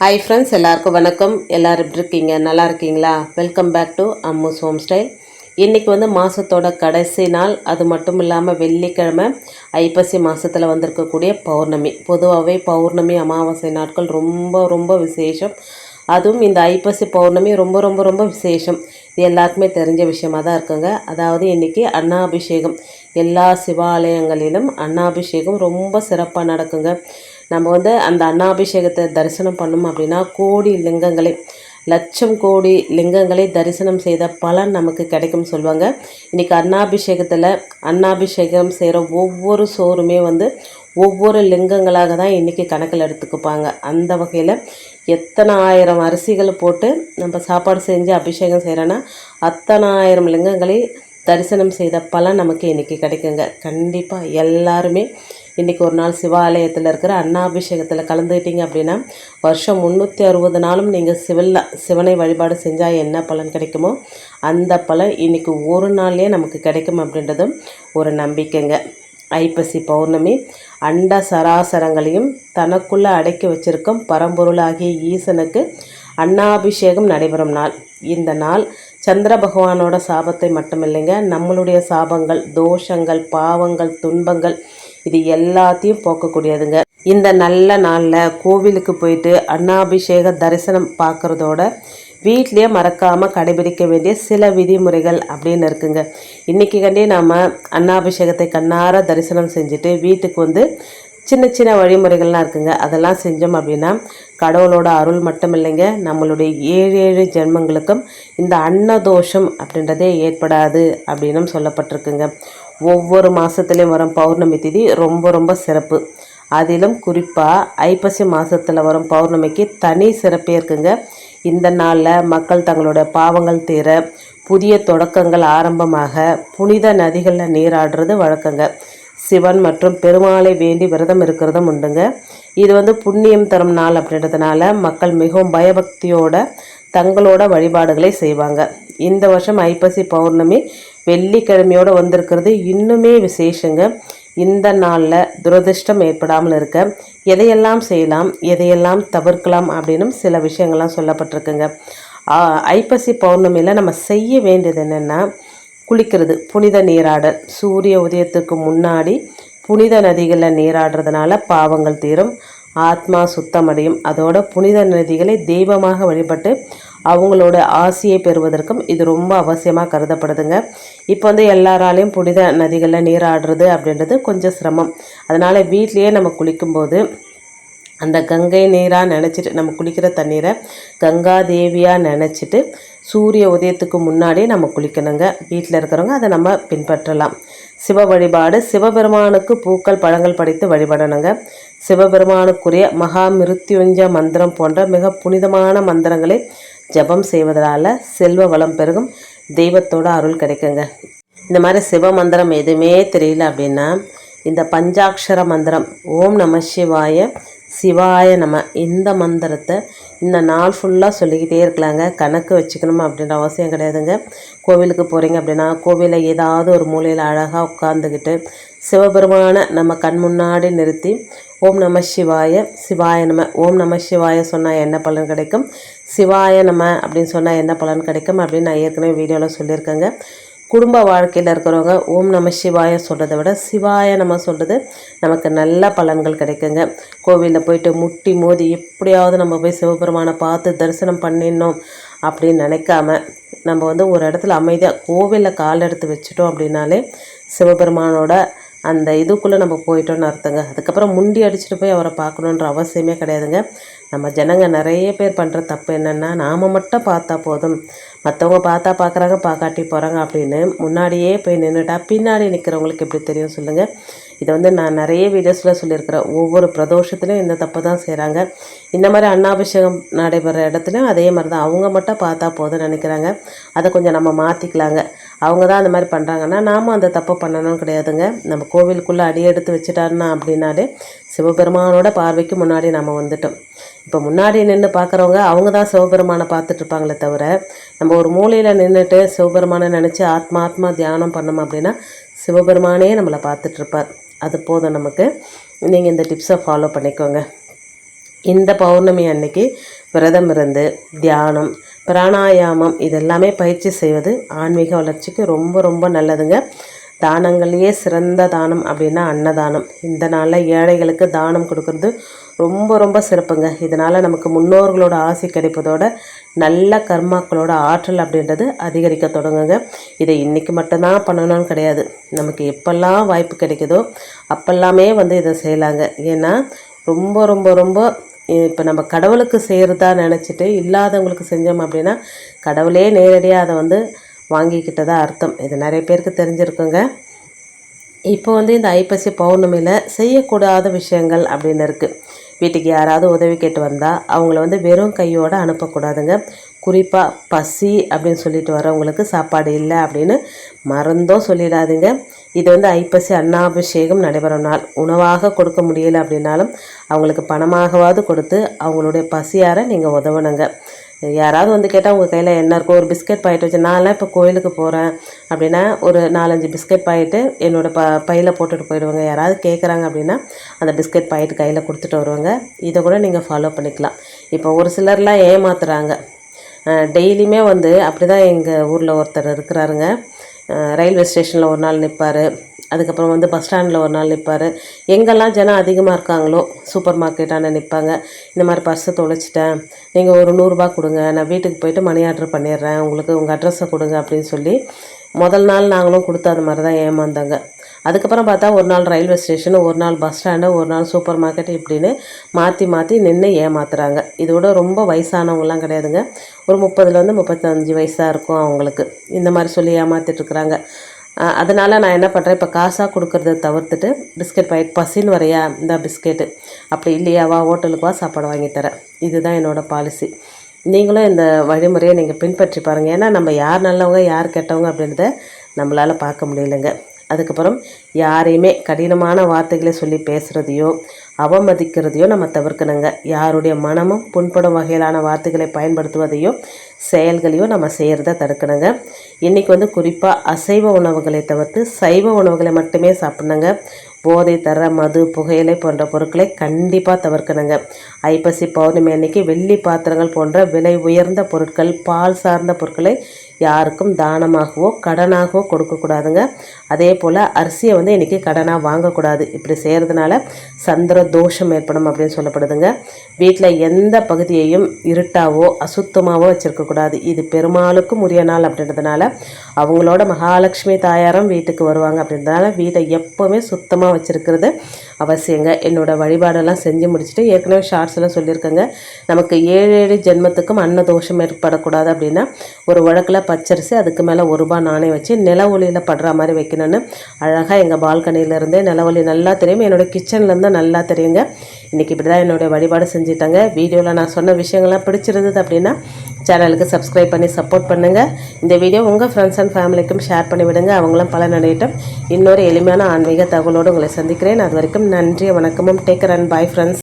Hi friends எல்லாருக்கும் வணக்கம். எல்லோரும் எப்படி இருக்கீங்க? நல்லா இருக்கீங்களா? Welcome back to Ammu's home style இன்றைக்கி வந்து மாதத்தோட கடைசி நாள். அது மட்டும் இல்லாமல் வெள்ளிக்கிழமை ஐப்பசி மாதத்தில் வந்திருக்கக்கூடிய பௌர்ணமி. பொதுவாகவே பௌர்ணமி அமாவாசை நாட்கள் ரொம்ப ரொம்ப விசேஷம். அதுவும் இந்த ஐப்பசி பௌர்ணமி ரொம்ப ரொம்ப ரொம்ப விசேஷம். இது எல்லாருக்குமே தெரிஞ்ச விஷயமா தான் இருக்குங்க. அதாவது இன்றைக்கி அன்னாபிஷேகம். எல்லா சிவாலயங்களிலும் அன்னாபிஷேகம் ரொம்ப சிறப்பாக நடக்குங்க. நம்ம வந்து அந்த அன்னாபிஷேகத்தை தரிசனம் பண்ணோம் அப்படின்னா கோடி லிங்கங்களை லட்சம் கோடி லிங்கங்களை தரிசனம் செய்த பலன் நமக்கு கிடைக்கும்னு சொல்லுவாங்க. இன்றைக்கி அன்னாபிஷேகத்தில் அன்னாபிஷேகம் செய்கிற ஒவ்வொரு சோறுமே வந்து ஒவ்வொரு லிங்கங்களாக தான் இன்றைக்கி கணக்கில் எடுத்துக்குப்பாங்க. அந்த வகையில் எத்தனை ஆயிரம் அரிசிகள் போட்டு நம்ம சாப்பாடு செஞ்சு அபிஷேகம் செய்கிறோன்னா அத்தனை ஆயிரம் லிங்கங்களை தரிசனம் செய்த பலன் நமக்கு இன்றைக்கி கிடைக்குங்க. கண்டிப்பாக எல்லாருமே இன்றைக்கி ஒரு நாள் சிவாலயத்தில் இருக்கிற அன்னாபிஷேகத்தில் கலந்துக்கிட்டீங்க அப்படின்னா வருஷம் முந்நூற்றி அறுபது நாளும் நீங்கள் சிவல்ல சிவனை வழிபாடு செஞ்சால் என்ன பலன் கிடைக்குமோ அந்த பலன் இன்றைக்கி ஒரு நாள்லேயே நமக்கு கிடைக்கும் அப்படின்றதும் ஒரு நம்பிக்கைங்க. ஐப்பசி பௌர்ணமி அண்ட சராசரங்களையும் தனக்குள்ளே அடக்கி வச்சிருக்கும் பரம்பொருளாகிய ஈசனுக்கு அன்னாபிஷேகம் நடைபெறும் நாள். இந்த நாள் சந்திர பகவானோட சாபத்தை மட்டுமில்லைங்க நம்மளுடைய சாபங்கள் தோஷங்கள் பாவங்கள் துன்பங்கள் இது எல்லாத்தையும் போக்கக்கூடியதுங்க. இந்த நல்ல நாளில் கோவிலுக்கு போயிட்டு அன்னாபிஷேக தரிசனம் பார்க்குறதோட வீட்லேயே மறக்காமல் கடைபிடிக்க வேண்டிய சில விதிமுறைகள் அப்படின்னு இருக்குங்க. இன்றைக்கி கண்டே நாம் அன்னாபிஷேகத்தை கண்ணார தரிசனம் செஞ்சுட்டு வீட்டுக்கு வந்து சின்ன சின்ன வழிமுறைகள்லாம் இருக்குங்க. அதெல்லாம் செஞ்சோம் அப்படின்னா கடவுளோட அருள் மட்டும் இல்லைங்க நம்மளுடைய ஏழு ஏழு ஜென்மங்களுக்கும் இந்த அன்னதோஷம் அப்படின்றதே ஏற்படாது அப்படின்னும் சொல்லப்பட்டிருக்குங்க. ஒவ்வொரு மாதத்துலேயும் வரும் பௌர்ணமி திதி ரொம்ப ரொம்ப சிறப்பு. அதிலும் குறிப்பாக ஐப்பசி மாதத்தில் வரும் பௌர்ணமிக்கு தனி சிறப்பே இருக்குங்க. இந்த நாளில் மக்கள் தங்களோட பாவங்கள் தீர புதிய தொடக்கங்கள் ஆரம்பமாக புனித நதிகளில் நீராடுறது வழக்கங்க. சிவன் மற்றும் பெருமாளை வேண்டி விரதம் இருக்கிறதும் உண்டுங்க. இது வந்து புண்ணியம் தரும் நாள் அப்படின்றதுனால மக்கள் மிகவும் பயபக்தியோட தங்களோட வழிபாடுகளை செய்வாங்க. இந்த வருஷம் ஐப்பசி பௌர்ணமி வெள்ளிக்கிழமையோடு வந்திருக்கிறது. இன்னுமே விசேஷங்க. இந்த நாளில் துரதிருஷ்டம் ஏற்படாமல் இருக்க எதையெல்லாம் செய்யலாம் எதையெல்லாம் தவிர்க்கலாம் அப்படின்னும் சில விஷயங்கள்லாம் சொல்லப்பட்டிருக்குங்க. ஐப்பசி பௌர்ணமியில் நம்ம செய்ய வேண்டியது என்னென்னா குளிக்கிறது புனித நீராடல். சூரிய உதயத்துக்கு முன்னாடி புனித நதிகளில் நீராடுறதுனால பாவங்கள் தீரும் ஆத்மா சுத்தமடையும். அதோட புனித நதிகளை தெய்வமாக வழிபட்டு அவங்களோட ஆசையை பெறுவதற்கும் இது ரொம்ப அவசியமாக கருதப்படுதுங்க. இப்போ வந்து எல்லாராலையும் புனித நதிகளில் நீராடுறது அப்படின்றது கொஞ்சம் சிரமம். அதனால் வீட்லேயே நம்ம குளிக்கும்போது அந்த கங்கை நீராக நினச்சிட்டு நம்ம குளிக்கிற தண்ணீரை கங்கா தேவியாக நினச்சிட்டு சூரிய உதயத்துக்கு முன்னாடி நம்ம குளிக்கணுங்க. வீட்டில் இருக்கிறவங்க அதை நம்ம பின்பற்றலாம். சிவ வழிபாடு சிவபெருமானுக்கு பூக்கள் பழங்கள் படைத்து வழிபடணுங்க. சிவபெருமானுக்குரிய மகா மிருத்யுஞ்ச மந்திரம் போன்ற மிக புனிதமான மந்திரங்களை ஜபம் செய்வதனால செல்வ வளம் பெருகும் தெய்வத்தோட அருள் கிடைக்குங்க. இந்த மாதிரி சிவ மந்திரம் எதுவுமே தெரியல அப்படின்னா இந்த பஞ்சாட்சர மந்திரம் ஓம் நம சிவாய சிவாய நம்ம இந்த மந்திரத்தை இந்த நாள் ஃபுல்லாக சொல்லிக்கிட்டே இருக்கலாங்க. கணக்கு வச்சுக்கணும் அப்படின்ற அவசியம் கிடையாதுங்க. கோவிலுக்கு போகிறீங்க அப்படின்னா கோவிலில் ஏதாவது ஒரு மூலையில் அழகாக உட்காந்துக்கிட்டு சிவபெருமானை நம்ம கண் முன்னாடி நிறுத்தி ஓம் நம சிவாய சிவாய நம. ஓம் நம சிவாய சொன்னால் என்ன பலன் கிடைக்கும்? சிவாய நம அப்படின்னு சொன்னால் என்ன பலன் கிடைக்கும்? அப்படின்னு நான் ஏற்கனவே வீடியோவில் சொல்லியிருக்கேங்க. குடும்ப வாழ்க்கையில் இருக்கிறவங்க ஓம் நம சிவாய சொல்கிறத விட சிவாய நம்ம சொல்கிறது நமக்கு நல்ல பலன்கள் கிடைக்குங்க. கோவிலில் போயிட்டு முட்டி மோதி எப்படியாவது நம்ம போய் சிவபெருமானை பார்த்து தரிசனம் பண்ணிடணும் அப்படின்னு நினைக்காம நம்ம வந்து ஒரு இடத்துல அமைதியாக கோவிலில் கால் எடுத்து வச்சுட்டோம் அப்படின்னாலே சிவபெருமானோட அந்த இதுக்குள்ளே நம்ம போயிட்டோன்னு அர்த்தங்க. அதுக்கப்புறம் முண்டி அடிச்சுட்டு போய் அவரை பார்க்கணுன்ற அவசியமே கிடையாதுங்க. நம்ம ஜனங்க நிறைய பேர் பண்ணுற தப்பு என்னென்னா நாம் மட்டும் பார்த்தா போதும். மற்றவங்க பார்த்தா பார்க்குறாங்க பார்க்காட்டி போகிறாங்க அப்படின்னு முன்னாடியே போய் நின்றுட்டா பின்னாடி நிற்கிறவங்களுக்கு எப்படி தெரியும் சொல்லுங்கள் இதை வந்து நான் நிறைய வீடியோஸில் சொல்லியிருக்கிறேன். ஒவ்வொரு பிரதோஷத்துலையும் இந்த தப்பு தான் செய்கிறாங்க இந்த மாதிரி அன்னாபிஷேகம் நடைபெற இடத்துலையும் அதே மாதிரி தான் அவங்க மட்டும் பார்த்தா போதும்னு நினைக்கிறாங்க. அதை கொஞ்சம் நம்ம மாற்றிக்கலாங்க அவங்க தான் அந்த மாதிரி பண்ணுறாங்கன்னா நாம் அந்த தப்பு பண்ணணும் கிடையாதுங்க. நம்ம கோவிலுக்குள்ளே அடி எடுத்து வச்சுட்டாருன்னா அப்படின்னாலே சிவபெருமானோட பார்வைக்கு முன்னாடி நம்ம வந்துட்டோம். இப்போ முன்னாடி நின்று பார்க்குறவங்க அவங்க தான் சிவபெருமானை பார்த்துட்ருப்பாங்களே தவிர நம்ம ஒரு மூலையில் நின்றுட்டு சிவபெருமானை நினச்சி ஆத்மா ஆத்மா தியானம் பண்ணோம் அப்படின்னா சிவபெருமானே நம்மளை பார்த்துட்ருப்பார் அது போதும் நமக்கு. நீங்கள் இந்த டிப்ஸை ஃபாலோ பண்ணிக்கோங்க. இந்த பௌர்ணமி அன்னைக்கு விரதம் இருந்து தியானம் பிராணாயாமம் இதெல்லாமே பயிற்சி செய்வது ஆன்மீக வளர்ச்சிக்கு ரொம்ப ரொம்ப நல்லதுங்க. தானங்கள்லேயே சிறந்த தானம் அப்படின்னா அன்னதானம். இந்த நாளில் ஏழைகளுக்கு தானம் கொடுக்கறது ரொம்ப ரொம்ப சிறப்புங்க. இதனால் நமக்கு முன்னோர்களோட ஆசை கிடைப்பதோட நல்ல கர்மாக்களோட ஆற்றல் அப்படின்றது அதிகரிக்க தொடங்குங்க. இதை இன்றைக்கி மட்டும்தான் பண்ணணும்னு கிடையாது. நமக்கு எப்பெல்லாம் வாய்ப்பு கிடைக்குதோ அப்பெல்லாமே வந்து இதை செய்யலாங்க. ஏன்னா ரொம்ப ரொம்ப ரொம்ப இப்போ நம்ம கடவுளுக்கு செய்கிறதா நினச்சிட்டு இல்லாதவங்களுக்கு செஞ்சோம் அப்படின்னா கடவுளே நேரடியாக அதை வந்து வாங்கிக்கிட்டதா அர்த்தம். இது நிறைய பேருக்கு தெரிஞ்சிருக்குங்க. இப்போ வந்து இந்த ஐப்பசி பௌர்ணமியில் செய்யக்கூடாத விஷயங்கள் அப்படின்னு இருக்குது வீட்டுக்கு யாராவது உதவி கேட்டு வந்தால் அவங்கள வந்து வெறும் கையோடு அனுப்பக்கூடாதுங்க. குறிப்பாக பசி அப்படின்னு சொல்லிட்டு வரவங்களுக்கு சாப்பாடு இல்லை அப்படின்னு மறந்தோ சொல்லிடாதீங்க. இது வந்து ஐப்பசி அன்னாபிஷேகம் நடைபெறும் நாள். உணவாக கொடுக்க முடியல அப்படின்னாலும் அவங்களுக்கு பணமாகவாவது கொடுத்து அவங்களுடைய பசியார நீங்கள் உதவணுங்க. யாராவது வந்து கேட்டால் உங்கள் கையில் என்ன இருக்கோ ஒரு பிஸ்கட் பாக்கெட் வச்சு நான்லாம் இப்போ கோயிலுக்கு போகிறேன் அப்படின்னா ஒரு நாலஞ்சு பிஸ்கட் பாக்கெட்டு என்னோடய ப பையில் போட்டுட்டு போயிடுவாங்க. யாராவது கேட்குறாங்க அப்படின்னா அந்த பிஸ்கட் பாக்கெட் கையில் கொடுத்துட்டு வருவாங்க. இதை கூட நீங்கள் ஃபாலோ பண்ணிக்கலாம். இப்போ ஒரு சிலர்லாம் ஏமாத்துறாங்க. டெய்லியுமே வந்து அப்படி தான் எங்கள் ஊரில் ஒருத்தர் இருக்கிறாருங்க. ரயில்வே ஸ்டேஷனில் ஒரு நாள் நிற்பார் அதுக்கப்புறம் வந்து பஸ் ஸ்டாண்டில் ஒரு நாள் நிற்பார் எங்கெல்லாம் ஜனம் அதிகமாக இருக்காங்களோ சூப்பர் மார்க்கெட்டான நிற்பாங்க இந்த மாதிரி பர்ஸை தொலைச்சிட்டேன். நீங்கள் ஒரு நூறுரூபா கொடுங்க. நான் வீட்டுக்கு போயிட்டு மணி ஆர்டர் பண்ணிடுறேன். உங்களுக்கு உங்கள் அட்ரஸை கொடுங்க அப்படின்னு சொல்லி முதல் நாள் நாங்களும் கொடுத்து அது மாதிரி தான் ஏமாந்தாங்க. அதுக்கப்புறம் பார்த்தா ஒரு நாள் ரயில்வே ஸ்டேஷனு ஒரு நாள் பஸ் ஸ்டாண்டு ஒரு நாள் சூப்பர் மார்க்கெட் இப்படின்னு மாற்றி மாற்றி நின்று ஏமாத்துறாங்க. இதோட ரொம்ப வயசானவங்களாம் கிடையாதுங்க. ஒரு முப்பதுலேருந்து முப்பத்தஞ்சு வயசாக இருக்கும் அவங்களுக்கு. இந்த மாதிரி சொல்லி ஏமாற்றிட்டுருக்குறாங்க அதனால் நான் என்ன பண்ணுறேன் இப்போ காசாக கொடுக்குறத தவிர்த்துட்டு பிஸ்கெட் பாக்கெட் பசின்னு வரையா இந்த பிஸ்கெட்டு. அப்படி இல்லையா வா ஹோட்டலுக்கு வா சாப்பாடு வாங்கித்தரேன் இதுதான் என்னோடய பாலிசி. நீங்களும் இந்த வழிமுறையை நீங்கள் பின்பற்றி பாருங்கள் ஏன்னா நம்ம யார் நல்லவங்க யார் கெட்டவங்க அப்படின்றத நம்மளால் பார்க்க முடியலைங்க. அதுக்கப்புறம் யாரையுமே கடினமான வார்த்தைகளை சொல்லி பேசுகிறதையோ அவமதிக்கிறதையோ நம்ம தவிர்க்கணுங்க. யாருடைய மனமும் புண்படும் வகையிலான வார்த்தைகளை பயன்படுத்துவதையோ செயல்களையும் நம்ம செய்கிறத தடுக்கணுங்க. இன்றைக்கி வந்து குறிப்பாக அசைவ உணவுகளை தவிர்த்து சைவ உணவுகளை மட்டுமே சாப்பிட்ணுங்க. போதை தர மது புகையிலை போன்ற பொருட்களை கண்டிப்பாக தவிர்க்கணுங்க. ஐப்பசி பௌர்ணமி அன்னைக்கு வெள்ளி பாத்திரங்கள் போன்ற விலை உயர்ந்த பொருட்கள் பால் சார்ந்த பொருட்களை யாருக்கும் தானமாகவோ கடனாகவோ கொடுக்கக்கூடாதுங்க. அதே போல் அரிசியை வந்து இன்றைக்கி கடனாக வாங்கக்கூடாது. இப்படி செய்கிறதுனால சந்திர தோஷம் ஏற்படும் அப்படின்னு சொல்லப்படுதுங்க. வீட்டில் எந்த பகுதியையும் இருட்டாவோ அசுத்தமாகவோ வச்சுருக்கக்கூடாது இது பெருமாளுக்கும் உரிய நாள் அப்படின்றதுனால அவங்களோட மகாலட்சுமி தாயாரம் வீட்டுக்கு வருவாங்க அப்படின்றதுனால வீட்டை எப்போவுமே சுத்தமாக வச்சுருக்கிறது அவசியங்க. என்னோடய வழிபாடெல்லாம் செஞ்சு முடிச்சுட்டு ஏற்கனவே ஷார்ட்ஸ்லாம் சொல்லியிருக்கேங்க. நமக்கு ஏழு ஏழு ஜென்மத்துக்கும் அன்ன தோஷம் ஏற்படக்கூடாது அப்படின்னா ஒரு வழக்கில் பச்சரிசி அதுக்கு மேலே ஒரு ரூபா நாணயம் வச்சு நில ஒளியில் படுற மாதிரி வைக்கணும்னு. அழகாக எங்கள் பால்கனியிலேருந்தே நில ஒளி நல்லா தெரியும். என்னோடய கிச்சன்லேருந்து நல்லா தெரியுங்க. இன்றைக்கி இப்படி தான் என்னுடைய வழிபாடு செஞ்சுட்டாங்க. வீடியோவில் நான் சொன்ன விஷயங்கள்லாம் பிடிச்சிருந்தது அப்படின்னா சேனலுக்கு சப்ஸ்கிரைப் பண்ணி சப்போர்ட் பண்ணுங்கள் இந்த வீடியோ உங்கள் ஃப்ரெண்ட்ஸ் அண்ட் ஃபேமிலிக்கும் ஷேர் பண்ணி விடுங்க. அவங்களும் பல நடையிட்டும் இன்னொரு எளிமையான ஆன்மீக தகவலோடு உங்களை சந்திக்கிறேன். அது வரைக்கும் நன்றி வணக்கமும். Taker and bye friends